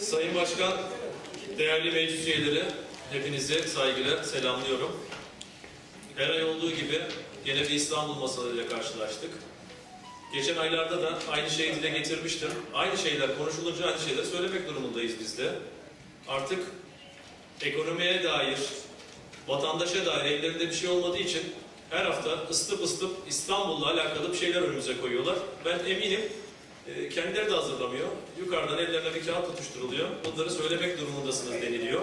Sayın Başkan, değerli meclis üyeleri, hepinizi saygıyla selamlıyorum. Her ay olduğu gibi gene bir İstanbul masalarıyla karşılaştık. Geçen aylarda da aynı şeyi dile getirmiştim. Aynı şeyler konuşulunca aynı şeyleri söylemek durumundayız biz de. Artık ekonomiye dair, vatandaşa dair ellerinde bir şey olmadığı için her hafta ıslıp ıslıp İstanbul'la alakalı bir şeyler önümüze koyuyorlar. Ben eminim e, kendileri de hazırlamıyor. Yukarıdan ellerine bir kağıt tutuşturuluyor. Bunları söylemek durumundasınız deniliyor.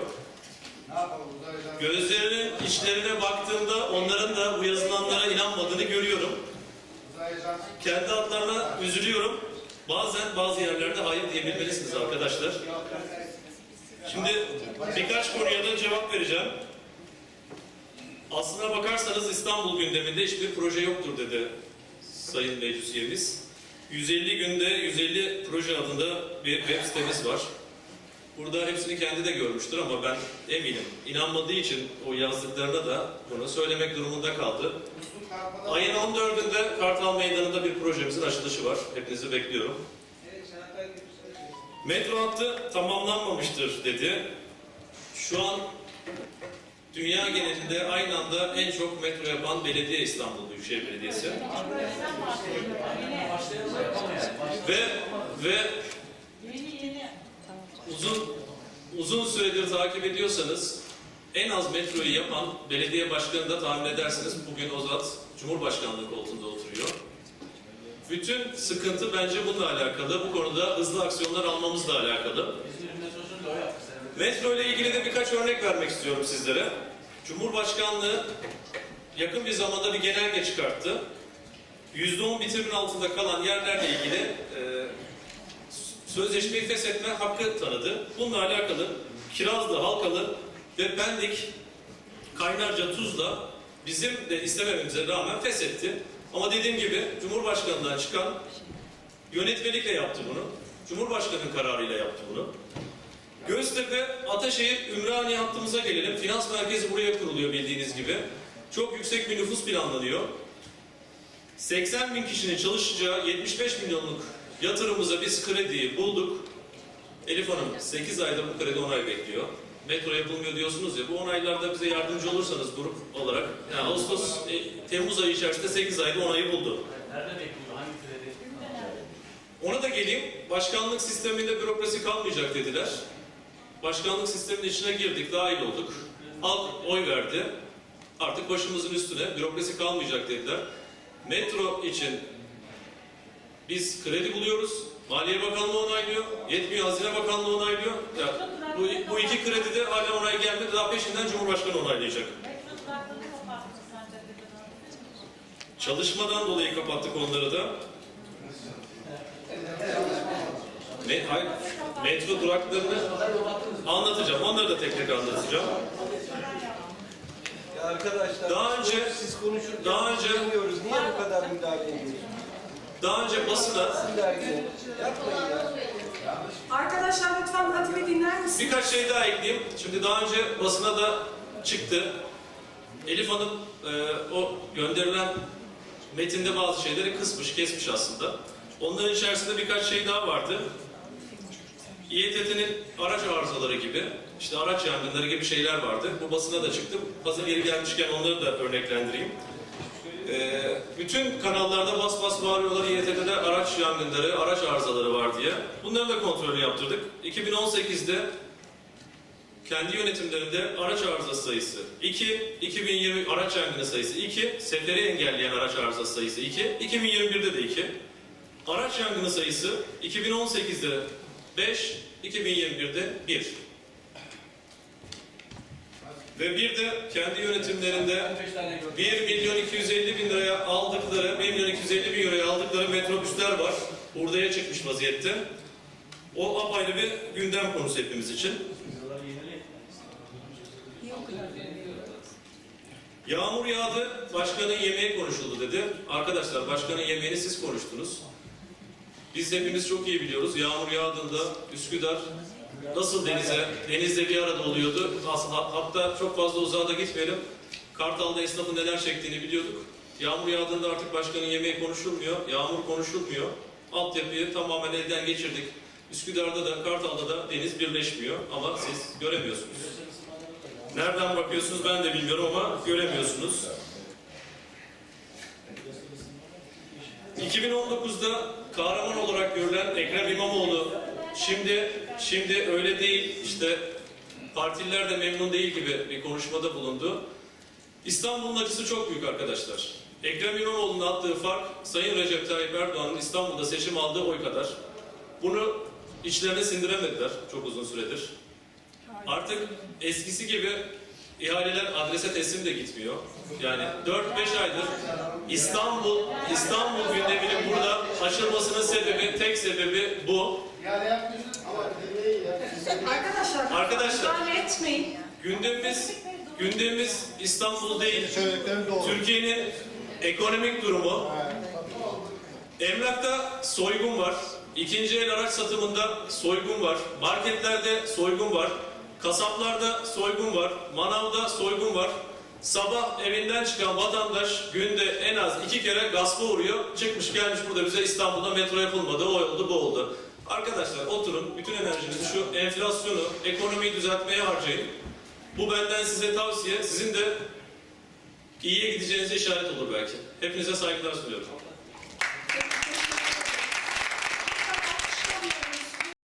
Gözlerinin içlerine baktığımda onların da bu yazılanlara inanmadığını görüyorum. Kendi adlarına üzülüyorum. Bazen bazı yerlerde hayır diyebilmelisiniz arkadaşlar. Şimdi birkaç konuya da cevap vereceğim. Aslına bakarsanız İstanbul gündeminde hiçbir proje yoktur dedi Sayın Meclis Üyemiz. 150 günde 150 proje adında bir web sitemiz var. Burada hepsini kendi de görmüştür ama ben eminim. İnanmadığı için o yazdıklarına da bunu söylemek durumunda kaldı. Ayın 14'ünde Kartal Meydanı'nda bir projemizin açılışı var. Hepinizi bekliyorum. Metro hattı tamamlanmamıştır dedi. Şu an dünya genelinde aynı anda en çok metro yapan belediye İstanbul Büyükşehir Belediyesi. Ve ve uzun uzun süredir takip ediyorsanız en az metroyu yapan belediye başkanı da tahmin edersiniz bugün Ozat Cumhurbaşkanlığı koltuğunda oturuyor. Bütün sıkıntı bence bununla alakalı. Bu konuda hızlı aksiyonlar almamızla alakalı. Metro ile ilgili de birkaç örnek vermek istiyorum sizlere. Cumhurbaşkanlığı yakın bir zamanda bir genelge çıkarttı. %10 bitirimin altında kalan yerlerle ilgili e, sözleşmeyi feshetme hakkı tanıdı. Bununla alakalı Kirazlı, Halkalı ve Pendik, Kaynarca, Tuzla bizim de istemememize rağmen feshetti. Ama dediğim gibi Cumhurbaşkanı'ndan çıkan yönetmelikle yaptı bunu. Cumhurbaşkanı'nın kararıyla yaptı bunu. Göztepe, Ataşehir, Ümraniye hattımıza gelelim. Finans merkezi buraya kuruluyor bildiğiniz gibi. Çok yüksek bir nüfus planlanıyor. 80 bin kişinin çalışacağı 75 milyonluk yatırımımıza biz krediyi bulduk. Elif Hanım 8 aydır bu kredi onay bekliyor. Metro yapılmıyor diyorsunuz ya bu onaylarda bize yardımcı olursanız grup olarak yani Ağustos, e, Temmuz ayı içerisinde 8 ayda onayı buldu. Nerede bekliyor? Hangi kredi? Ona da geleyim. Başkanlık sisteminde bürokrasi kalmayacak dediler. Başkanlık sisteminin içine girdik, dahil olduk. Halk oy verdi. Artık başımızın üstüne bürokrasi kalmayacak dediler. Metro için biz kredi buluyoruz. Maliye Bakanlığı onaylıyor. Yetmiyor Hazine Bakanlığı onaylıyor. Ya, bu, bu iki kredi de hala onay gelmedi. Daha peşinden Cumhurbaşkanı onaylayacak. Çalışmadan dolayı kapattık onları da. Me hayır, metro duraklarını anlatacağım. Onları da tek tek anlatacağım. Ya arkadaşlar Daha önce- siz konuşurken daha önce- dinliyoruz. Niye bu kadar müdahale ediyorsunuz? Daha önce basına. Arkadaşlar lütfen Hatice dinler misiniz? birkaç şey daha ekleyeyim. Şimdi daha önce basına da çıktı. Elif Hanım e, o gönderilen metinde bazı şeyleri kısmış, kesmiş aslında. Onların içerisinde birkaç şey daha vardı. İETT'nin araç arızaları gibi, işte araç yangınları gibi şeyler vardı. Bu basına da çıktı. Hazır yeri gelmişken onları da örneklendireyim. Ee, bütün kanallarda bas bas bağırıyorlar İETT'de araç yangınları, araç arızaları var diye. Bunların da kontrolü yaptırdık. 2018'de kendi yönetimlerinde araç arızası sayısı 2, 2020 araç yangını sayısı 2, seferi engelleyen araç arızası sayısı 2, 2021'de de 2. Araç yangını sayısı 2018'de 5, 2021'de 1. Ve bir de kendi yönetimlerinde 15 tane gördüm. 1 milyon 250 bin liraya aldıkları, 1 milyon 250 bin liraya aldıkları metrobüsler var. Hurdaya çıkmış vaziyette. O apayrı bir gündem konusu hepimiz için. Yağmur yağdı, başkanın yemeği konuşuldu dedi. Arkadaşlar başkanın yemeğini siz konuştunuz. Biz hepimiz çok iyi biliyoruz. Yağmur yağdığında Üsküdar nasıl denize, denizle bir arada oluyordu. Hatta çok fazla uzağa da gitmeyelim. Kartal'da esnafın neler çektiğini biliyorduk. Yağmur yağdığında artık başkanın yemeği konuşulmuyor, yağmur konuşulmuyor. Altyapıyı tamamen elden geçirdik. Üsküdar'da da Kartal'da da deniz birleşmiyor ama siz göremiyorsunuz. Nereden bakıyorsunuz ben de bilmiyorum ama göremiyorsunuz. 2019'da kahraman olarak görülen Ekrem İmamoğlu şimdi şimdi öyle değil işte partililer de memnun değil gibi bir konuşmada bulundu. İstanbul'un acısı çok büyük arkadaşlar. Ekrem İmamoğlu'nun attığı fark Sayın Recep Tayyip Erdoğan'ın İstanbul'da seçim aldığı oy kadar. Bunu içlerine sindiremediler çok uzun süredir. Artık eskisi gibi ihaleler adrese teslim de gitmiyor. Yani 4-5 aydır İstanbul İstanbul gündeminin burada aşılmasının sebebi, tek sebebi bu. Yani yapmıyorsun ama dinleyin ya. Arkadaşlar, Arkadaşlar. müdahale etmeyin. Gündemimiz gündemimiz İstanbul değil. Söylediklerim doğru. Türkiye'nin ekonomik durumu. Emlakta soygun var. İkinci el araç satımında soygun var. Marketlerde soygun var. Kasaplarda soygun var. Manavda soygun var. Sabah evinden çıkan vatandaş günde en az iki kere gaspa uğruyor. Çıkmış gelmiş burada bize İstanbul'da metro yapılmadı. O oldu bu oldu. Arkadaşlar oturun bütün enerjinizi şu enflasyonu, ekonomiyi düzeltmeye harcayın. Bu benden size tavsiye. Sizin de iyiye gideceğinize işaret olur belki. Hepinize saygılar sunuyorum.